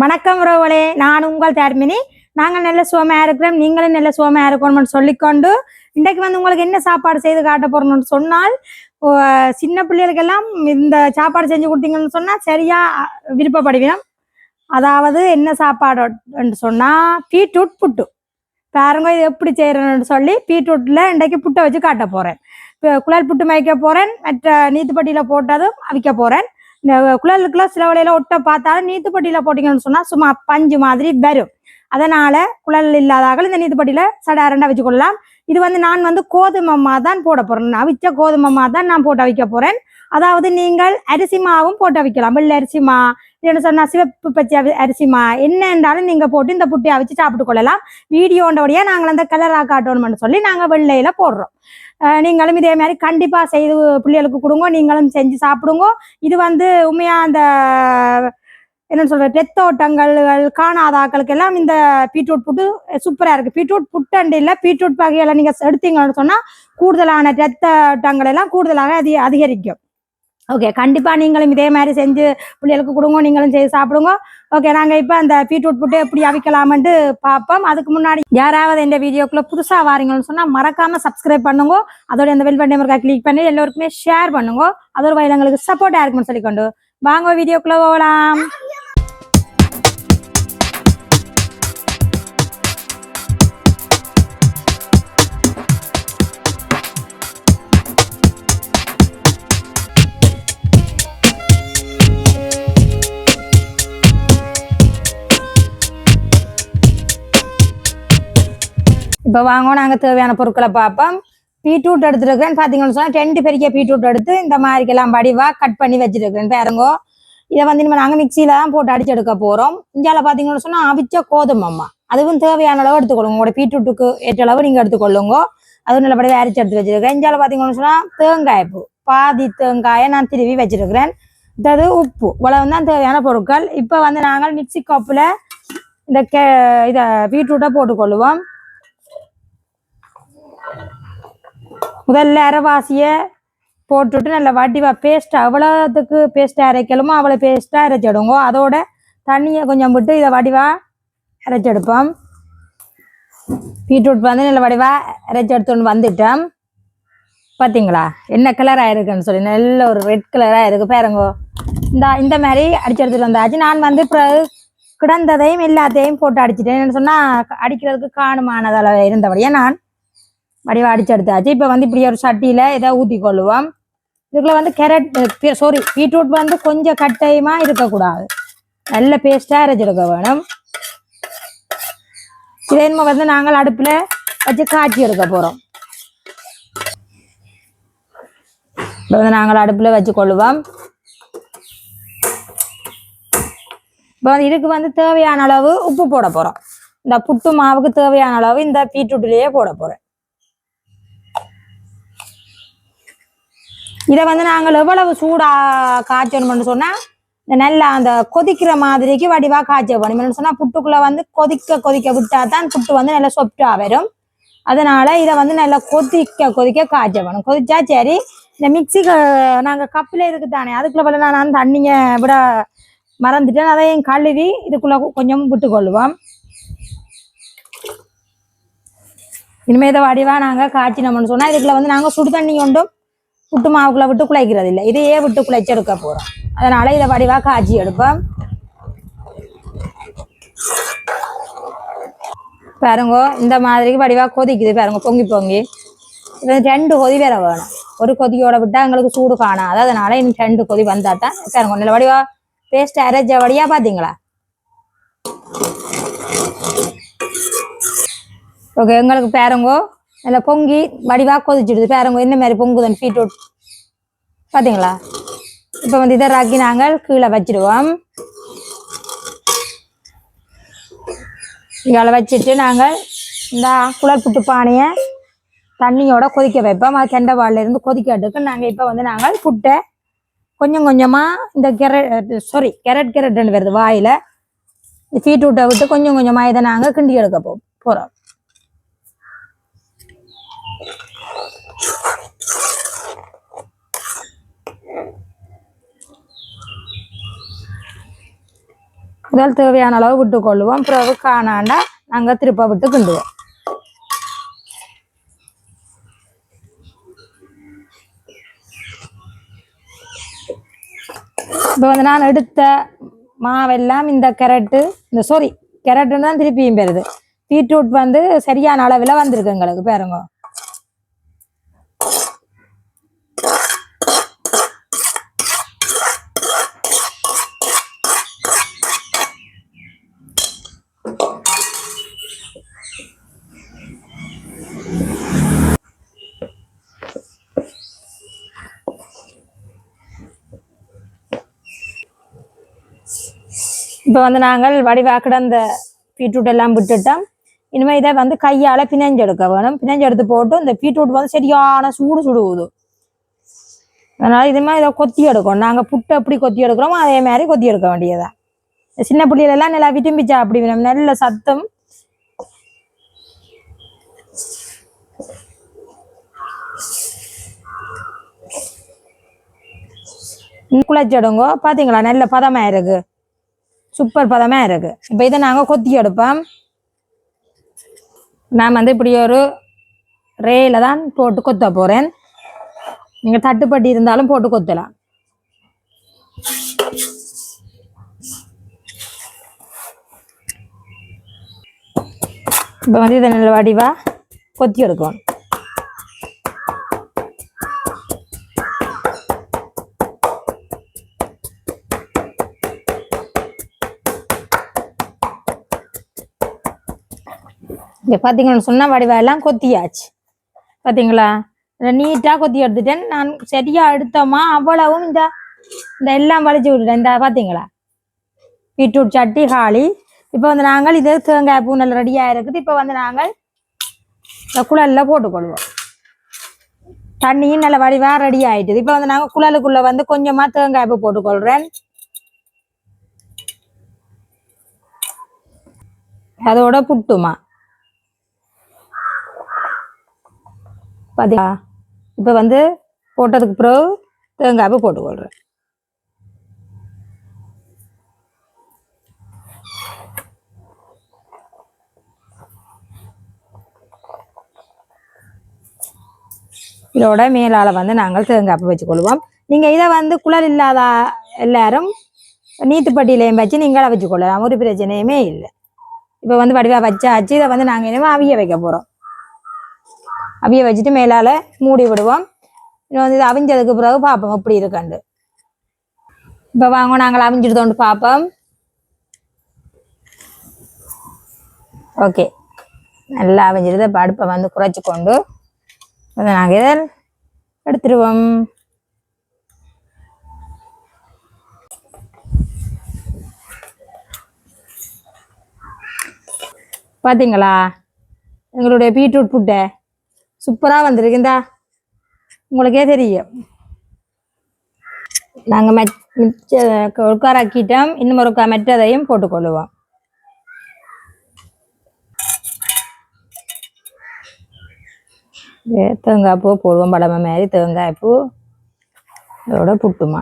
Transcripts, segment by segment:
வணக்கம் ரோவலே நான் உங்கள் தர்மினி. நாங்கள் நல்ல சுவமையா இருக்கிறோம். நீங்களும் நல்ல சுவமையா இருக்கணும்னு சொல்லிக்கொண்டு இன்றைக்கு வந்து உங்களுக்கு என்ன சாப்பாடு செய்து காட்ட போறோம்னு சொன்னால் சின்ன பிள்ளைகளுக்கெல்லாம் இந்த சாப்பாடு செஞ்சு கொடுத்தீங்கன்னு சொன்னா சரியா விருப்பப்படுவீங்க அதாவது என்ன சாப்பாடு சொன்னா பீட்ரூட் புட்டு. பாருங்க இது எப்படி செய்யறேன்னு சொல்லி பீட்ரூட்ல இன்றைக்கு புட்டை வச்சு காட்ட போறேன் இப்போ குழல் புட்டு மயக்க போறேன் மற்ற நீத்துப்பட்டியில போட்டதும் அவிக்க போறேன் இந்த குழலுக்குலாம் சில வலையில ஒட்ட பார்த்தாலும் நீத்துப்பட்டியில போட்டீங்கன்னு சொன்னா சும்மா பஞ்சு மாதிரி வரும். அதனால குழல் இல்லாதாக்கள் இந்த நீத்துப்பட்டியில சடாரண்டா வச்சு கொள்ளலாம். இது வந்து நான் வந்து கோதுமை தான் போட போறேன். அவிச்ச கோதுமை தான் நான் போட்டு அவிக்க போறேன். அதாவது நீங்கள் அரிசி மாவும் போட்டு அவிக்கலாம் வெள்ளை அரிசி மா இல்லைன்னு சொன்னா சிவப்பு பச்சை அரிசிமா அரிசி மா என்ன என்றாலும் நீங்க போட்டு இந்த புட்டியை அவிச்சு சாப்பிட்டு கொள்ளலாம். வீடியோண்டபடியா நாங்கள் அந்த கலராக காட்டணும்னு சொல்லி நாங்கள் வெள்ளையில போடுறோம். நீங்களும் இதே மாதிரி கண்டிப்பாக செய்து பிள்ளைகளுக்கு கொடுங்க. நீங்களும் செஞ்சு சாப்பிடுங்க. இது வந்து உண்மையாக அந்த என்ன சொல்ற ரத்தோட்டங்கள் காணாத ஆட்களுக்கு எல்லாம் இந்த பீட்ரூட் புட்டு சூப்பரா இருக்கு. பீட்ரூட் புட்டண்டு இல்லை பீட்ரூட் வகையில நீங்க எடுத்தீங்கன்னு சொன்னா கூடுதலான ரத்தோட்டங்கள் எல்லாம் கூடுதலாக அதி அதிகரிக்கும். ஓகே கண்டிப்பா நீங்களும் இதே மாதிரி செஞ்சு பிள்ளைகளுக்கு கொடுங்க நீங்களும் செய்து சாப்பிடுங்க. ஓகே நாங்க இப்ப அந்த பீட்ரூட் புட்டு எப்படி அவிக்கலாம்னு பார்ப்போம். அதுக்கு முன்னாடி யாராவது இந்த வீடியோக்குள்ள புதுசா வாரீங்கன்னு சொன்னா மறக்காம சப்ஸ்கிரைப் பண்ணுங்க. அதோட இந்த வெல் பட்டன் இருக்கா கிளிக் பண்ணி எல்லோருக்குமே ஷேர் பண்ணுங்க. அதோட வயல் எங்களுக்கு சப்போர்ட்டா இருக்கும்னு சொல்லிக்கொண்டு வாங்க வீடியோக்குள்ள போகலாம். இப்போ வாங்குவோம் நாங்கள் தேவையான பொருட்களை பார்ப்போம். பீட்ரூட் எடுத்துருக்கேன் பார்த்தீங்கன்னு சொன்னால் ரெண்டு பெரிய பீட்ரூட் எடுத்து இந்த மாதிரிக்கெல்லாம் வடிவாக கட் பண்ணி வச்சிருக்கேன் பாருங்கோ இதை வந்து இனிமேல் நாங்கள் மிக்சியில தான் போட்டு அடிச்சு எடுக்க போகிறோம் இந்தியாவில் பார்த்தீங்கன்னு சொன்னால் அவிச்ச கோதுமம்மா அதுவும் தேவையான அளவு எடுத்துக்கொள்ளுங்க. உங்களோட பீட்ரூட்டுக்கு ஏற்ற அளவு நீங்கள் எடுத்துக்கொள்ளுங்க. அதுவும் நல்லபடி அரைச்சு எடுத்து வச்சிருக்கேன். இந்தியாவில் பார்த்தீங்கன்னு சொன்னால் தேங்காய் பூ பாதி தேங்காயை நான் திருவி வச்சிருக்கிறேன். இதாவது உப்பு. இவ்வளவு தான் தேவையான பொருட்கள். இப்போ வந்து நாங்கள் மிக்ஸி கப்பில் இந்த கே இதை பீட்ரூட்டை போட்டுக்கொள்ளுவோம். முதல்ல அரைவாசியை போட்டுட்டு நல்ல வடிவா பேஸ்ட் அவ்வளோத்துக்கு பேஸ்ட் அரைக்கலுமோ அவ்வளோ பேஸ்ட்டாக அரைச்சிடுங்க. அதோட தண்ணியை கொஞ்சம் விட்டு இதை வடிவா அரைச்செடுப்போம். பீட்ரூட் வந்து நல்ல வடிவா அரைச்செடுத்துன்னு வந்துட்டோம். பார்த்தீங்களா? என்ன கலராக இருக்குன்னு சொல்லி நல்ல ஒரு ரெட் கலராக இருக்குது பாருங்கோ. இந்த இந்த மாதிரி அடிச்செடுத்துட்டு வந்தாச்சு. நான் வந்து பிறகு கிடந்ததையும் எல்லாத்தையும் போட்டு அடிச்சிட்டேன். சொன்னால் அடிக்கிறதுக்கு காணுமானதளவு இருந்தபடியே நான் வடிவா அடிச்சு எடுத்தாச்சு இப்போ வந்து இப்படி ஒரு சட்டியில இதை ஊற்றி கொள்ளுவோம் இதுக்குள்ள வந்து கேரட் சாரி பீட்ரூட் வந்து கொஞ்சம் கட்டையுமா இருக்கக்கூடாது. நல்ல பேஸ்டா அரைச்சிருக்க வேணும். இதேமா வந்து நாங்கள் அடுப்புல வச்சு காய்ச்சி எடுக்க போறோம். இப்போ வந்து நாங்கள் அடுப்புல வச்சு கொள்ளுவோம். இப்போ வந்து இதுக்கு வந்து தேவையான அளவு உப்பு போட போறோம். இந்த புட்டு மாவுக்கு தேவையான அளவு இந்த பீட்ரூட்லயே போட போறேன். இதை வந்து நாங்கள் எவ்வளவு சூடா காய்ச்சணும்னு சொன்னா இந்த நல்லா அந்த கொதிக்கிற மாதிரிக்கு வடிவா காய்ச்ச வேணும் சொன்னா புட்டுக்குள்ள வந்து கொதிக்க கொதிக்க விட்டா தான் புட்டு வந்து நல்லா சொப்டா வரும். அதனால இதை வந்து நல்லா கொதிக்க கொதிக்க காய்ச்ச வேணும். கொதிச்சா சரி இந்த மிக்ஸி நாங்கள் கப்பில் இருக்குது தானே அதுக்குள்ள போல நான் தண்ணிங்க விட மறந்துட்டேன். அதையும் கழுவி இதுக்குள்ள கொஞ்சம் விட்டு கொள்ளுவோம் இனிமே இதை வடிவா நாங்கள் காய்ச்சினோம்னு சொன்னால் இதுக்குள்ள வந்து நாங்கள் சுடு தண்ணி கொண்டும் புட்டு மாவுக்குள்ள விட்டு குழைக்கிறது இல்லை இதையே விட்டு குழைச்சி எடுக்க போறோம். அதனால இதை வடிவா காய்ச்சி எடுப்போம். பாருங்க இந்த மாதிரி வடிவா கொதிக்குது பாருங்க பொங்கி பொங்கி. இது ரெண்டு கொதி வேற வேணும். ஒரு கொதியோட விட்டா எங்களுக்கு சூடு காணாது. அதனால இன்னும் ரெண்டு கொதி வந்தாதான் பாருங்க நல்ல வடிவா பேஸ்ட் அரைஞ்ச வடியா பாத்தீங்களா? ஓகே எங்களுக்கு பாருங்கோ நல்லா பொங்கி வடிவாக கொதிச்சிடுது. பேரங்க இந்த மாதிரி பொங்குதுன்னு அவுட் பார்த்தீங்களா இப்போ வந்து இதை ராக்கி நாங்கள் கீழே வச்சிடுவோம் இங்கே வச்சுட்டு நாங்கள் இந்த குளர் புட்டு பானையை தண்ணியோட கொதிக்க வைப்போம். அது கெண்டவாளில் இருந்து கொதிக்கிறதுக்கு நாங்கள் இப்போ வந்து நாங்கள் புட்டை கொஞ்சம் கொஞ்சமாக இந்த கெரட் சாரி கெரட் கேரட்னு வருது வாயில் ஃபீட் விட்டை விட்டு கொஞ்சம் கொஞ்சமாக இதை நாங்கள் கிண்டி எடுக்க போ போகிறோம் முதல் தேவையான அளவு விட்டு கொள்ளுவோம் பிறகு காணாண்டா நாங்கள் திருப்ப விட்டு கிண்டுவோம். இப்போ வந்து நான் எடுத்த மாவெல்லாம் இந்த கேரட்டு இந்த சாரி கேரட்டுன்னு தான் திருப்பியும் பெறுது. பீட்ரூட் வந்து சரியான அளவில் வந்திருக்கு எங்களுக்கு பாருங்க. இப்போ வந்து நாங்கள் வடிவாக்கிட அந்த பீட்ரூட் எல்லாம் விட்டுட்டோம். இனிமேல் இதை வந்து கையால் பிணைஞ்செடுக்க வேணும். பிணைஞ்செடுத்து போட்டு இந்த பீட்ரூட் வந்து சரியான சூடு சுடுவது அதனால் இது மாதிரி இதை கொத்தி எடுக்கணும். நாங்கள் புட்டு எப்படி கொத்தி எடுக்கிறோமோ அதே மாதிரி கொத்தி எடுக்க வேண்டியதா சின்ன பிள்ளைகளெல்லாம் நல்லா விரும்பிச்சா அப்படி வேணும். நல்ல சத்தம். குழைச்சிடுங்க பார்த்தீங்களா நல்ல பதமா இருக்கு. சூப்பர் பதமாக இருக்கு. இப்போ இதை நாங்கள் கொத்தி எடுப்போம். நான் வந்து இப்படி ஒரு ரேயில் தான் போட்டு கொத்த போகிறேன் நீங்கள் தட்டுப்பட்டி இருந்தாலும் போட்டு கொத்தலாம். இப்போ வந்து இதை நல்ல வடிவாக கொத்தி எடுக்கணும். இங்கே பார்த்தீங்கன்னு சொன்னால் வடிவெல்லாம் கொத்தியாச்சு. பார்த்தீங்களா நீட்டாக கொத்தி எடுத்துட்டேன். நான் சரியாக எடுத்தோமா? அவ்வளவும் இந்த இந்த எல்லாம் வலிச்சு விட்டுட்டேன். இந்த பார்த்தீங்களா பீட்ரூட் சட்டி காளி. இப்போ வந்து நாங்கள் இது தேங்காய் பூ நல்ல ரெடியாக இருக்குது. இப்போ வந்து நாங்கள் இந்த குழலில் போட்டுக்கொள்வோம். தண்ணியும் நல்ல வடிவாக ரெடி ஆயிட்டுது. இப்போ வந்து நாங்கள் குழலுக்குள்ளே வந்து கொஞ்சமாக தேங்காய் பூ போட்டுக்கொள்கிறேன் அதோட புட்டுமா? பார்த்தீங்களா இப்போ வந்து போட்டதுக்கு பிறகு தேங்காய் பூ போட்டுக்கொள்கிறேன் இதோட மேலால் வந்து நாங்கள் தேங்காய் வச்சுக்கொள்வோம் நீங்கள் இதை வந்து குளர் இல்லாத எல்லாரும் நீத்துப்பட்டியிலையும் வச்சு நீங்களே வச்சுக்கொள்ளலாம் ஒரு பிரச்சனையுமே இல்லை. இப்போ வந்து வடிவாக வச்சாச்சு. இதை வந்து நாங்கள் இனிமேல் அவிய வைக்க போகிறோம் அவிய வச்சுட்டு மேலால் மூடி விடுவோம். இன்னும் வந்து இது அவிஞ்சதுக்கு பிறகு பார்ப்போம் எப்படி இருக்காண்டு இப்போ வாங்க நாங்கள் அவிஞ்சிடுதோண்டு பார்ப்போம் ஓகே நல்லா அவிஞ்சிடுது. இப்போ அடுப்பை வந்து குறைச்சி கொண்டு அதை நாங்கள் இதை எடுத்துருவோம். பார்த்தீங்களா எங்களுடைய பீட்ரூட் புட்டை. சூப்பராக வந்திருக்குந்தா உங்களுக்கே தெரியும். நாங்கள் மெச் மிச்ச உட்காராக்கிட்டோம் இன்னும் ஒரு மெட்டதையும் போட்டுக்கொள்ளுவோம் தேங்காய் பூ போடுவோம் படமை மாதிரி தேங்காய் பூ. இதோட புட்டுமா.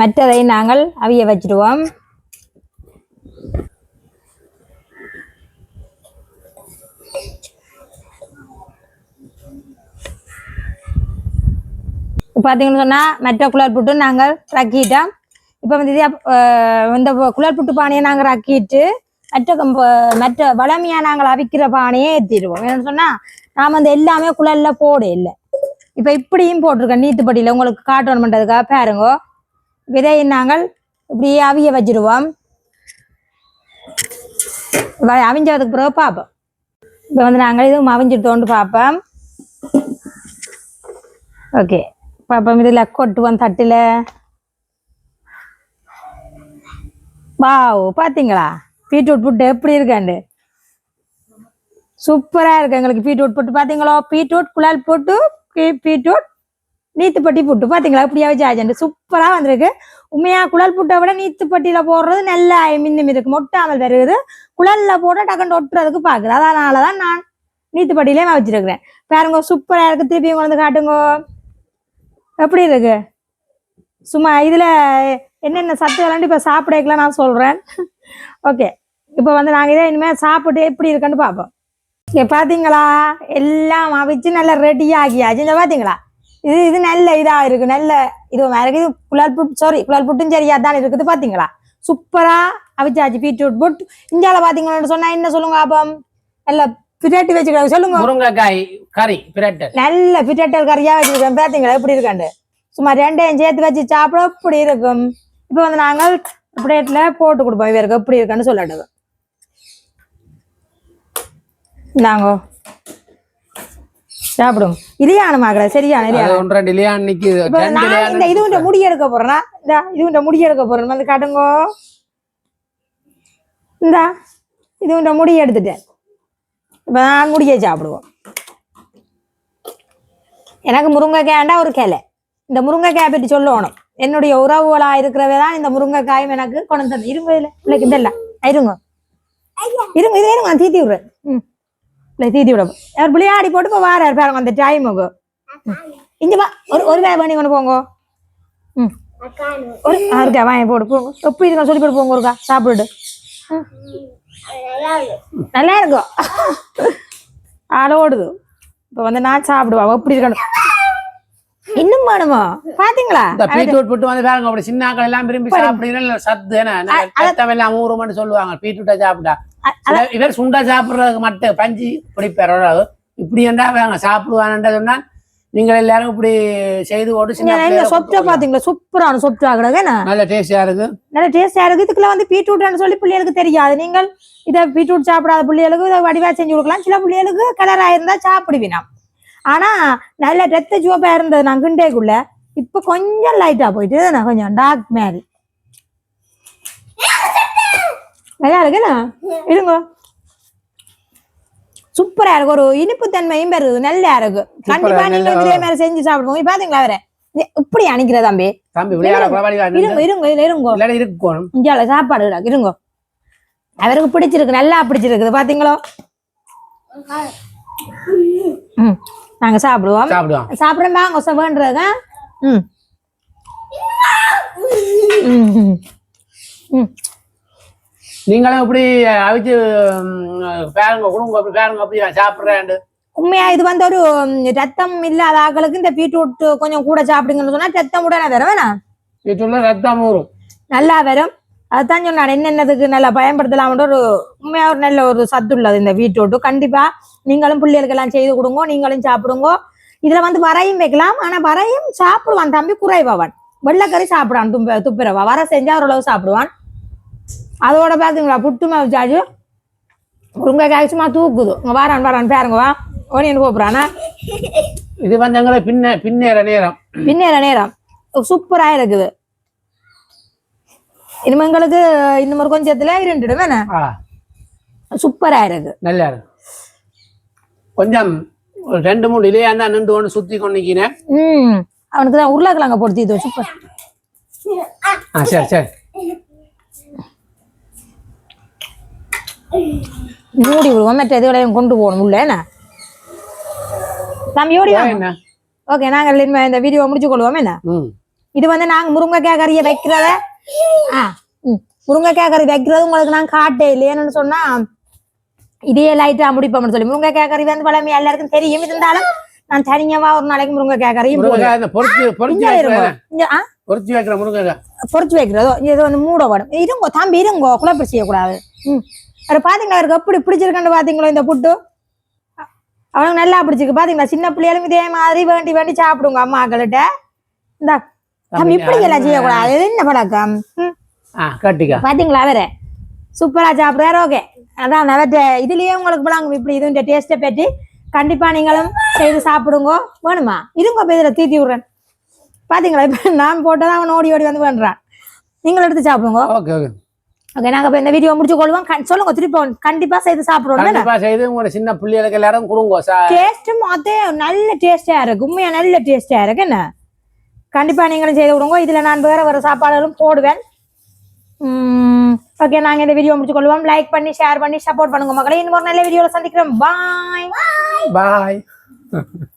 மற்றதை நாங்கள் அவிய வச்சிடுவோம். பார்த்தீங்கன்னு சொன்னால் மற்ற குளர் புட்டு நாங்கள் ரக்கிட்டோம் இப்போ வந்து இந்த குளர் புட்டு பானையை நாங்கள் ரக்கிட்டு மற்ற கம்ப- மற்ற வளமையாக நாங்கள் அவிக்கிற பானையே ஏற்றிடுவோம் என்னன்னு சொன்னால் நாம் வந்து எல்லாமே குழலில் போட இல்லை. இப்போ இப்படியும் போட்டிருக்கேன் நீத்துப்பட்டியில் உங்களுக்கு காட்டணும் பண்ணுறதுக்காக பாருங்க. விதையை நாங்கள் இப்படியே அவிய வச்சிடுவோம் அவிஞ்சதுக்கு பிறகு பார்ப்போம். இப்போ வந்து நாங்கள் இதுவும் அவிஞ்சிட்டோண்டு பார்ப்போம். ஓகே. பாப்போம் இதில் கொட்டுவோம் தட்டில். வாவ் பார்த்தீங்களா பீட்ரூட் புட்டு எப்படி இருக்காண்டு? சூப்பராக இருக்கு எங்களுக்கு பீட்ரூட் புட்டு பார்த்தீங்களோ பீட்ரூட் குழால் போட்டு பீட்ரூட் நீத்துப்பட்டி புட்டு. பார்த்தீங்களா இப்படியா வச்சு ஆஜெண்ட். சூப்பராக வந்திருக்கு. உண்மையா குழல் புட்டை விட நீத்துப்பட்டியில் போடுறது நல்லா மின்னும் இருக்கு. மொட்டாமல் வருகுது குழல்ல போட டக்குன்னு ஒட்டுறதுக்கு பார்க்குது அதனால தான் நான் நீத்துப்பட்டியிலே வச்சிருக்கிறேன். பாருங்க சூப்பராக இருக்கு. திருப்பியும் கொண்டு வந்து காட்டுங்க. எப்படி இருக்கு? சும்மா இதில் என்னென்ன சத்து விளாண்டு இப்போ சாப்பிடக்கலாம் நான் சொல்கிறேன் ஓகே இப்போ வந்து நாங்கள் இதை இனிமேல் சாப்பிட்டு எப்படி இருக்குன்னு பார்ப்போம். இங்கே பார்த்தீங்களா எல்லாம் அவிச்சு நல்லா ரெடி ஆகியாச்சு. இந்த பார்த்தீங்களா இது இது நல்ல இதாக இருக்குது நல்ல இது வேற இது குழல் புட்டு சாரி குழல் புட்டும் சரியாக தான் இருக்குது பார்த்தீங்களா சூப்பராக அவிச்சாச்சு. பீட்ரூட் புட் இந்தியாவில் பாத்தீங்கன்னு சொன்னால் என்ன சொல்லுங்க பாப்போம் நல்ல பிரட்டி வச்சுக்கலாம் சொல்லுங்க. முருங்கைக்காய் கறி பிரட்டல் நல்ல பிட்டல் கறியா வச்சிருக்கோம் பாத்தீங்களா? எப்படி இருக்காண்டு சும்மா ரெண்டையும் சேர்த்து வச்சு சாப்பிட இப்படி இருக்கும்? இப்போ வந்து நாங்கள் பிளேட்ல போட்டு கொடுப்போம். இவருக்கு எப்படி இருக்குன்னு சொல்லட்டு. நாங்க சாப்பிடுங்க இலியான மகளே சரியான இந்த இது உண்ட முடி எடுக்க போறேன்னா இந்த இது உண்ட முடி எடுக்க போறேன் வந்து காட்டுங்கோ. இந்த இது உண்ட முடி எடுத்துட்டேன். இப்போ நான் முடியை சாப்பிடுவோம். எனக்கு முருங்கைக்காய்ண்டா ஒரு கிளை? இந்த முருங்கைக்காயை பற்றி சொல்லணும். என்னுடைய உறவுகளா இருக்கிறவே தான் இந்த முருங்கைக்காயும் எனக்கு கொண்டு தந்து. இருங்க இல்லை பிள்ளைக்கு இந்த இல்லை. இருங்க. இருங்க இதே இருங்க. தீத்தி விடுறேன். ம். இல்லை தீத்தி விட அவர் விளையாடி போட்டு இப்போ வாரார் பாருங்க அந்த டைமுக்கு இங்க வா. ஒரு ஒரு வேலை பண்ணி கொண்டு போங்க. ம். ஒரு ஆ, இருக்கா வாங்கி போடு போங்க. எப்படி இருக்கா சொல்லி போட்டு போங்க ஒருக்கா சாப்பிடுட்டு ம். நல்லா இருக்கும் ஆள ஓடுது. இப்போ வந்து நான் சாப்பிடுவா எப்படி இருக்கணும் இன்னும் வேணுமா? பாத்தீங்களா? இந்த பீட்ரூட் புட்டு வந்து பாருங்க அப்படி சின்ன எல்லாம் விரும்பி சாப்பிடுறீங்க சத்து எல்லாம் ஊறும்னு சொல்லுவாங்க. பீட்ரூட்டை சாப்பிட்டா. இவர் சுண்டா சாப்பிடுறதுக்கு மட்டும். பஞ்சு பிடிப்பார் இப்படி என்றா வேங்க சாப்பிடுவான்னு சொன்னா நீங்கள் எல்லாரும் இப்படி செய்து போட்டு சின்ன சொப்டா பாத்தீங்களா? சூப்பரான சொப்டா கிடக்கு என்ன? நல்ல டேஸ்டியா இருக்கு நல்ல டேஸ்டா இருக்கு இதுக்குள்ள வந்து பீட்ரூட்னு சொல்லி பிள்ளைகளுக்கு தெரியாது. நீங்கள் இதை பீட்ரூட் சாப்பிடாத பிள்ளைகளுக்கு இதை வடிவா செஞ்சு கொடுக்கலாம். சில பிள்ளைகளுக்கு கலரா இருந்தா சாப்பிடுவினா ஆனா நல்ல ரத்த சிவப்பா இருந்தது நான் கிண்டேக்குள்ள. இப்ப கொஞ்சம் லைட்டா போயிட்டு நான் கொஞ்சம் டார்க் மாதிரி நல்லா இருக்குண்ணா இருங்க. சூப்பரா இருக்கு. ஒரு இனிப்பு தன்மையும் பெறுது. நல்லா இருக்கு கண்டிப்பா நீங்க இதே மாதிரி செஞ்சு சாப்பிடுவோம் பாத்தீங்களா வேற? இப்படி அணிக்கிற தம்பி. தம்பி இருங்க. இருங்க இதுல இருங்க. இல்லாட்டி இருக்கணும் இந்தியாவில் சாப்பாடு இருங்க. அவருக்கு பிடிச்சிருக்கு நல்லா பிடிச்சிருக்குது. பாத்தீங்களோ? ம் நாங்க சாப்பிடுவோம். சாப்பிடுவோம். சாப்பிடுறோம். வாங்க ம் ம், ம். நீங்களும் இப்படி அவிச்சு பாருங்க குடுங்க அப்படி பாருங்க அப்படி சாப்பிடுறேன். உண்மையா இது வந்து ஒரு ரத்தம் இல்லாத ஆட்களுக்கு இந்த பீட்ரூட் கொஞ்சம் கூட சாப்பிடுங்கன்னு சொன்னா ரத்தம் உடனே வரும் வேணா? வீட்டுல ரத்தம் ஊறும். நல்லா வரும். அதுதான் சொன்னான் என்னென்னதுக்கு நல்லா பயன்படுத்தலாம்ன்ற ஒரு உண்மையா ஒரு நல்ல ஒரு சத்து உள்ளது இந்த பீட்ரூட் கண்டிப்பா நீங்களும் பிள்ளைகளுக்கு எல்லாம் செய்து கொடுங்க நீங்களும் சாப்பிடுங்க. இதுல வந்து வரையும் வைக்கலாம் ஆனா வரையும் சாப்பிடுவான் தம்பி குறைவான் வெள்ளைக்கறி சாப்பிடுவான் தும்ப துப்புரவா. வர செஞ்சா ஓரளவு சாப்பிடுவான். அதோட பாத்தீங்களா புட்டு சாஜு. முருங்கைக்காய் சும்மா தூக்குது. இங்க வாரான் வாரான் பாருங்க வா. ஓனியன் கூப்பிட்றானா. இது வந்து எங்களை பின்ன பின்னேற நேரம். பின்னேற நேரம். சூப்பரா இருக்குது. இனிமங்களுக்கு இன்னும் ஒரு கொஞ்சத்துல இருண்டுடும் என்ன? ஆ. சூப்பரா இருக்கு நல்லா இருக்கு. கொஞ்சம் ஒரு ரெண்டு மூணு இலையா இருந்தா நின்று ஒன்று சுத்தி கொண்டு ம். அவனுக்கு தான் உருளைக்கிழங்க போட்டு தீத்து சூப்பர். ஆ சரி சரி. மூடி விடுவோம். மற்ற இதுகளையும் கொண்டு போகணும். உள்ள வாங்க. என்ன ஓகே நாங்கள் இந்த வீடியோ முடிச்சு கொள்வோம். என்ன? இது வந்து நாங்க முருங்கைக்காய் கறியை வைக்கிறத ஆ முருங்கைக்காய் கறி வைக்கிறது உங்களுக்கு நான் காட்டே இல்லையேன்னு சொன்னா இதே லைட்டா முடிப்போம்னு சொல்லி. முருங்கைக்காய் கறி வந்து பழமை எல்லாருக்கும் தெரியும். இருந்தாலும் நான் தனியாவா ஒரு நாளைக்கு முருங்கைக்காய் கறியும் பொறிச்சு வைக்கிற முருங்கைக்காய். பொறிச்சு வைக்கிறதோ? இது வந்து மூட வடும். இருங்கோ தம்பி இருங்கோ. குழப்பம் செய்யக்கூடாது. ம். அவர் பாத்தீங்களா அவருக்கு எப்படி பிடிச்சிருக்குன்னு பாத்தீங்களோ இந்த புட்டு? அவனுக்கு நல்லா பிடிச்சிருக்கு. பாத்தீங்களா சின்ன பிள்ளைகளும் இதே மாதிரி வேண்டி வேண்டி சாப்பிடுங்க அம்மாக்கள்கிட்ட இந்த தம்பி இப்படி எல்லாம் செய்யக்கூடாது. என்ன பழக்கம்? பாத்தீங்களா வேற சூப்பரா சாப்பிடுறாரு ஓகே. அதான் அவற்ற இதுலயே உங்களுக்கு பழங்கும் இப்படி இது இந்த டேஸ்ட்டை பற்றி கண்டிப்பா நீங்களும் செய்து சாப்பிடுங்க. வேணுமா? இருங்க போய் இதுல தீத்தி விடுறேன். பாத்தீங்களா இப்ப நான் போட்டதான் அவன் ஓடி ஓடி வந்து பண்றான் நீங்களும் எடுத்து சாப்பிடுங்க. Okay okay. ஓகே நாங்க இப்ப இந்த வீடியோ முடிச்சு கொள்வோம். சொல்லுங்க திருப்பி கண்டிப்பா செய்து சாப்பிடுவோம் கண்டிப்பா செய்து உங்களோட சின்ன பிள்ளைகளுக்கு எல்லாரும் கொடுங்க சா டேஸ்ட்டும் அதே நல்ல டேஸ்டா இருக்கு. உண்மையா நல்ல டேஸ்டா இருக்கு என்ன? கண்டிப்பா நீங்களும் செய்து விடுங்க இதுல நான் வேற வேற சாப்பாடுகளும் போடுவேன். ஓகே நாங்க இந்த வீடியோ முடிச்சு கொள்வோம். லைக் பண்ணி ஷேர் பண்ணி சப்போர்ட் பண்ணுங்க மக்களை. இன்னும் ஒரு நல்ல வீடியோல சந்திக்கிறோம். பாய் பாய்